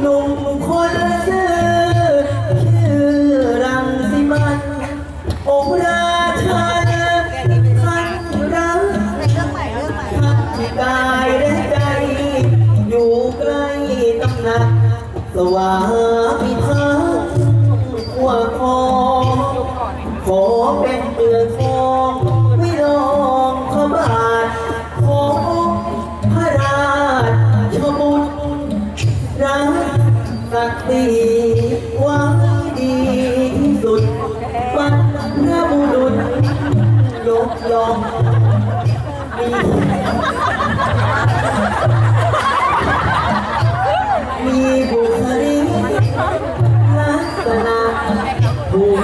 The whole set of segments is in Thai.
หนุ่มคนชื่อชื่อรังสิมันองค์ราชาท่านรักทั้งกายและใจ อยู่ใกล้ตำหนักสว่าง รักษณะผู้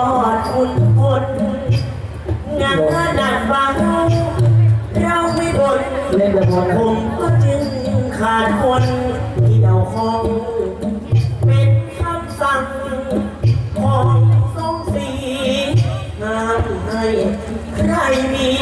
อดคุณพ้นงานหนักบางเราไม่บนผมก็จึงขาดคนที่เดาคงเป็นคำสั่งของทรงสีงามให้ใครมี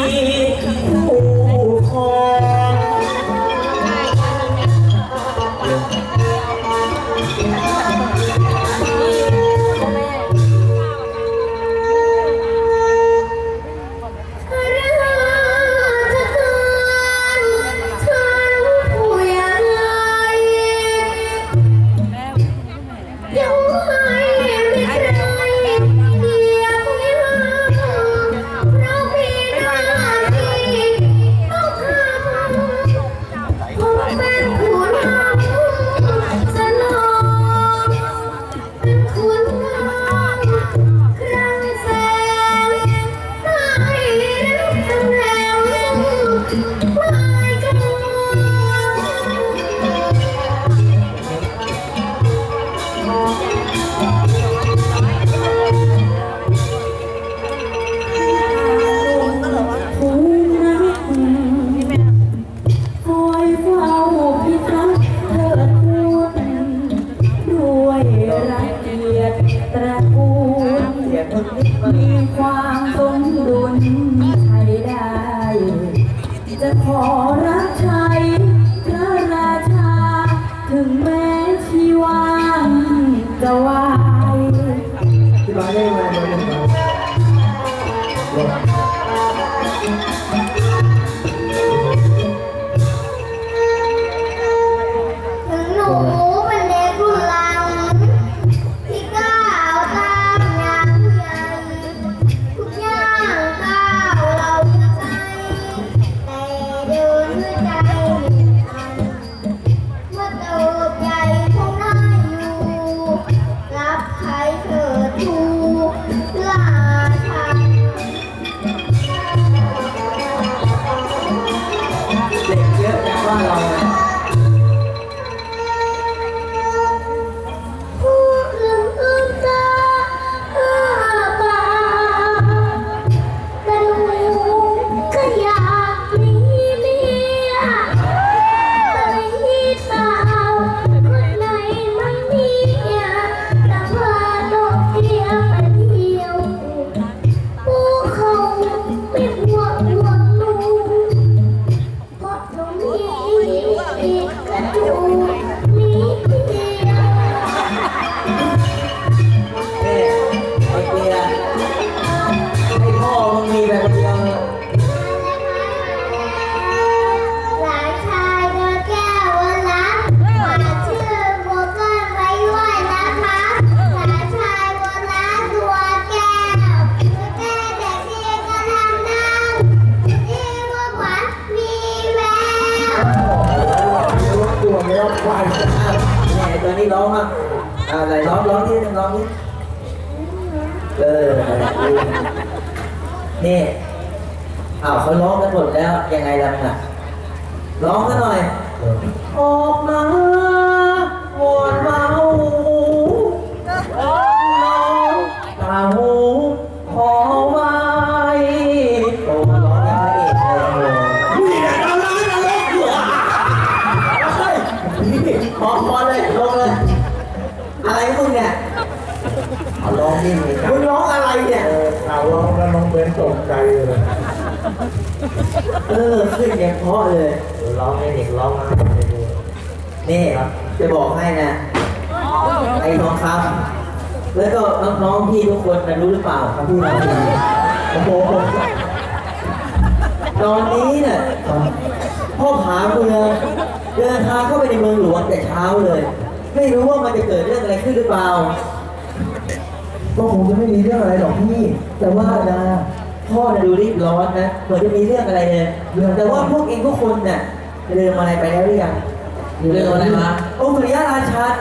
จะขอรักเธอ 大老 นี่อ้าวเขาร้องกันหมดแล้วยังไงล่ะมึงอะร้องกันหน่อย ออกมาวอนเมาน้องตาหูขอไว้โอ้ร้องยังไงเอกเลยนี่แหละเอาล้านนรกอยู่อะเฮ้ยพี่ขอขอเลยลงเลย อะไรมึงเนี่ยเอาร้องนี่มึงมึงร้องอะไรเนี่ย เอาร้องแล้ว น้องเบนตกใจเลยเออขึ้นยังเพราะเลยร้องให้เด็กร้องนะนี่จะบอกให้นะ ไอ้ทองคำแล้วก็น้องๆพี่ทุกคนนะรู้หรือเปล่าครับพี่น้องโอ้โหตอนนี้เนี่ยพ่อผาเมืองเดินทางเข้าไปในเมืองหลวงแต่เช้าเลย ไม่รู้ว่ามันจะเกิดเรื่องอะไรขึ้นหรือเปล่า ก็คงจะไม่มีเรื่องอะไรหรอกพี่ แต่ว่านะพ่อน่ะดูรีบร้อนนะเหมือนจะมีเรื่องอะไรเลยเรื่องแต่ว่าพวกเองทุกคนน่ะเรื่องอะไรไปแล้วหรือยังเรื่องอะไรวะองค์สุริยราชัน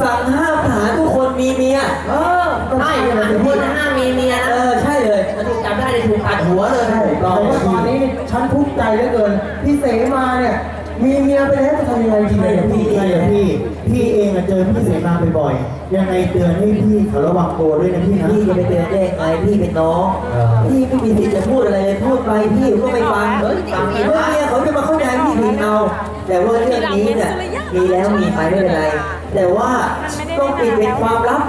สั่งห้ามทหารทุกคนมีเมีย เออใช่นะคนห้ามมีเมียเอนะอใช่เลยถ้าถูกจับได้ในถูกตัดหัวเลยใช่แต่ว่าตอนนี้นี่ฉันทุกข์ใจเหลือเกินพี่เสมาเนี่ยมีเมียไปแล้วจะทำยังไงดีใช่เนี่ยพี่พี่ใช่พี่ พี่เองอะเจอพี่เสมาบ่อยๆยังไงเตือนให้พี่เขาระวังตัวด้วยนะพี่นะ พี่จะไปเตือนได้ยังไงพี่เป็นน้อง เออ พี่ไม่มีสิทธิ์จะพูดอะไรเลยพูดไปพี่ก็ไม่ฟังเฮ้ยฟังเมื่อเมียเขาจะมาเข้าใจพี่ผิดเอา แต่ว่าเรื่องนี้เนี่ยมีแล้วมีไปไม่เป็นไร แต่ว่าต้องปิดเป็นความลับ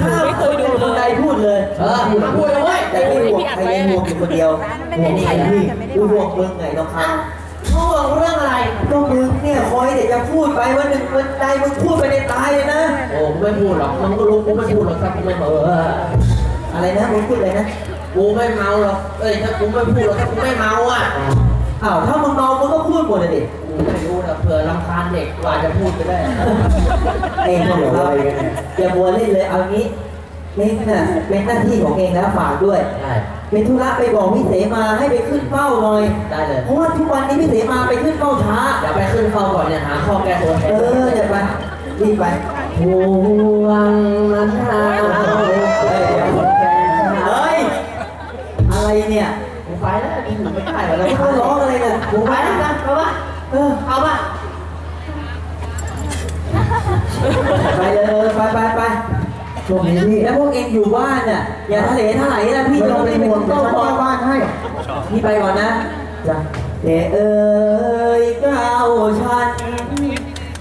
ห้ามคนใดคนใดพูดเลยเออมาพูดเลยเว้ยแต่ไม่ห่วงใครไม่ห่วงอยู่คนเดียวห่วงใครพี่ดูห่วงมึงไงน้องครับห่วงเรื่องอะไร ก็มึงเนี่ยคอยแต่จะพูดไปวันหนึ่งวันใดมึงพูดไปในตายเลยนะ โอ้กูไม่พูดหรอกมึงก็รู้กูไม่พูดหรอกถ้ากูไม่เมาเอออะไรนะมึงพูดอะไรนะ กูไม่เมาหรอก เอ้ยถ้ากูไม่พูดหรอกถ้ากูไม่เมาอะอ้าวถ้ามึงเมามึงก็พูดหมดเลยดิกูไม่รู้นะเผื่อรำคาญเด็กกว่าจะพูดไปได้เองก็บอกว่าอย่ามัวเล่นเลยเอางี้เองน่ะเป็นหน้าที่ของเองแล้วฝากด้วยได้ เป็นธุระไปบอกพี่เสมาให้ไปขึ้นเฝ้าหน่อย ได้เลย เพราะว่าทุกวันนี้พี่เสมาไปขึ้นเฝ้าช้า เดี๋ยวไปขึ้นเข้าก่อนเนี่ยหาข้อแก้ตัวแทเอนอเดี๋ยวไปรีบไปห่วงมันหาเฮ้ยเดี๋ยวเฮ้ยอะไรเนี่ยกูไปแล้วกินหนูไม่ได้แล้วไอ้เขาร้องอะไรเนี่ยกูไปแล้วนะเอาปะเออเอาปะไปเลยเออไปไปไปช่วงนี้พี่แล้วพวกเองอยู่บ้านน่ะ อย่าทะเลทลายนะพี่ไม่จะต้องต้องเป็รีนบไปห่วงขึ้นเดี๋ยวเฝ้าฉันก่อนเข้าบ้านให้พี่ไปก่อนนะจ้ะเอ๋เอ๋ยก้าวชัน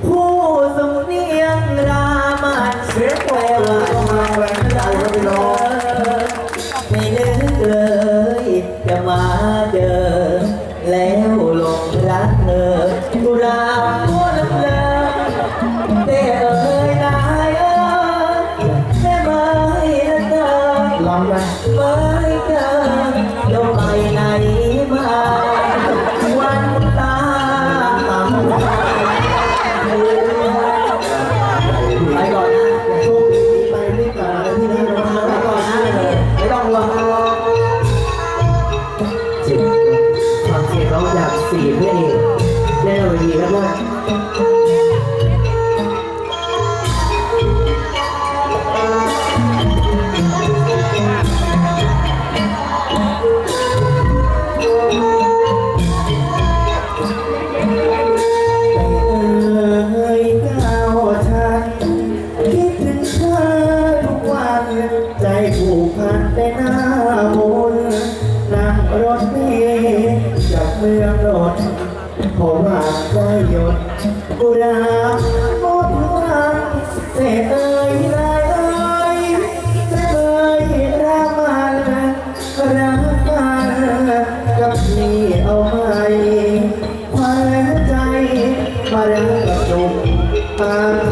ผู้ทรงเนียงรามันเสียงโปรดต้องมาแรงไม่ได้ก็ไปรอไองจากสี่เพื่อนเองแน่นอนดีแล้วว่าเขาทันคิดถึงเธอทุกวันใจ มาเริ่มกับจุกปาโค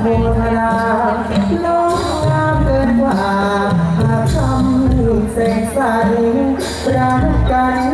โมทนาน้องงามเกินกว่าหากคำเสกสรรรักกัน